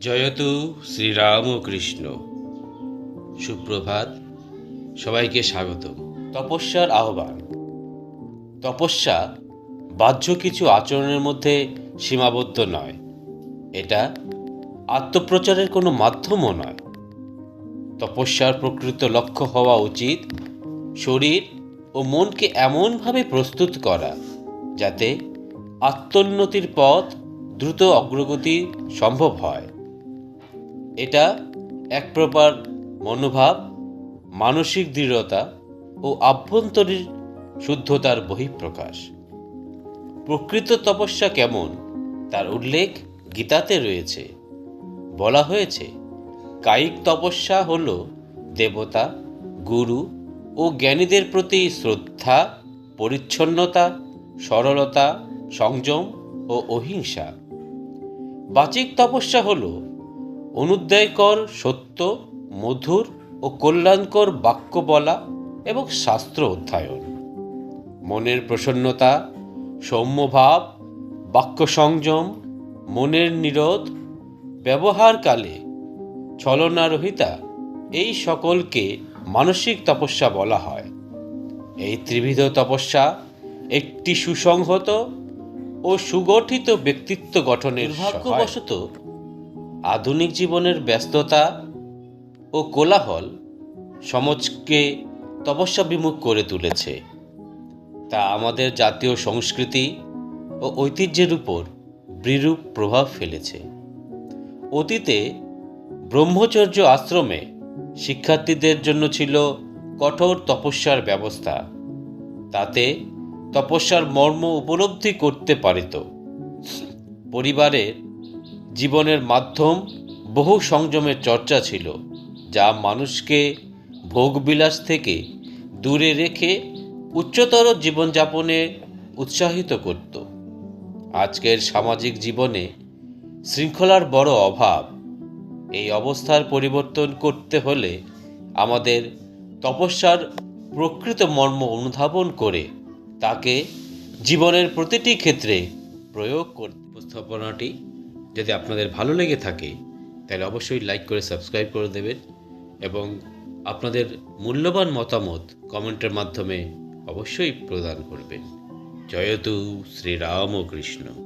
জয়তু শ্রীরাম কৃষ্ণ সুপ্রভাত, সবাইকে স্বাগত তপস্যার আহ্বান। তপস্যা বাহ্য কিছু আচরণের মধ্যে সীমাবদ্ধ নয়। এটা আত্মপ্রচারের কোনো মাধ্যমও নয়। তপস্যার প্রকৃত লক্ষ্য হওয়া উচিত শরীর ও মনকে এমনভাবে প্রস্তুত করা যাতে আত্মোন্নতির পথ দ্রুত অগ্রগতি সম্ভব হয়। এটা এক প্রকার মনোভাব, মানসিক দৃঢ়তা ও আভ্যন্তরীণ শুদ্ধতার বহিঃপ্রকাশ। প্রকৃত তপস্যা কেমন তার উল্লেখ গীতাতে রয়েছে। বলা হয়েছে, কায়িক তপস্যা হল দেবতা, গুরু ও জ্ঞানীদের প্রতি শ্রদ্ধা, পরিচ্ছন্নতা, সরলতা, সংযম ও অহিংসা। বাচিক তপস্যা হল অনুদ্বয়কর সত্য, মধুর ও কল্যাণকর বাক্য বলা এবং শাস্ত্র অধ্যয়ন। মনের প্রসন্নতা, সৌম্যভাব, বাক্য সংযম, মনের নিরোধ, ব্যবহারকালে ছলনারহিতা, এই সকলকে মানসিক তপস্যা বলা হয়। এই ত্রিবিধ তপস্যা একটি সুসংহত ও সুগঠিত ব্যক্তিত্ব গঠনের ভাগ্যবশত আধুনিক জীবনের ব্যস্ততা ও কোলাহল সমাজকে তপস্যা বিমুখ করে তুলেছে। তা আমাদের জাতীয় সংস্কৃতি ও ঐতিহ্যের উপর বিরূপ প্রভাব ফেলেছে। অতীতে ব্রহ্মচর্য আশ্রমে শিক্ষার্থীদের জন্য ছিল কঠোর তপস্যার ব্যবস্থা। তাতে তপস্যার মর্ম উপলব্ধি করতে পারিত। পরিবারের জীবনের মাধ্যম বহু সংযমের চর্চা ছিল, যা মানুষকে ভোগবিলাস থেকে দূরে রেখে উচ্চতর জীবনযাপনে উৎসাহিত করত। আজকের সামাজিক জীবনে শৃঙ্খলার বড় অভাব। এই অবস্থার পরিবর্তন করতে হলে আমাদের তপস্যার প্রকৃত মর্ম অনুধাবন করে তাকে জীবনের প্রতিটি ক্ষেত্রে প্রয়োগ করতে উপস্থাপনাটি যদি আপনাদের ভালো লেগে থাকে, তাহলে অবশ্যই লাইক করে, সাবস্ক্রাইব করে দেবেন এবং আপনাদের মূল্যবান মতামত কমেন্টের মাধ্যমে অবশ্যই প্রদান করবেন। জয়তু শ্রীরাম কৃষ্ণ।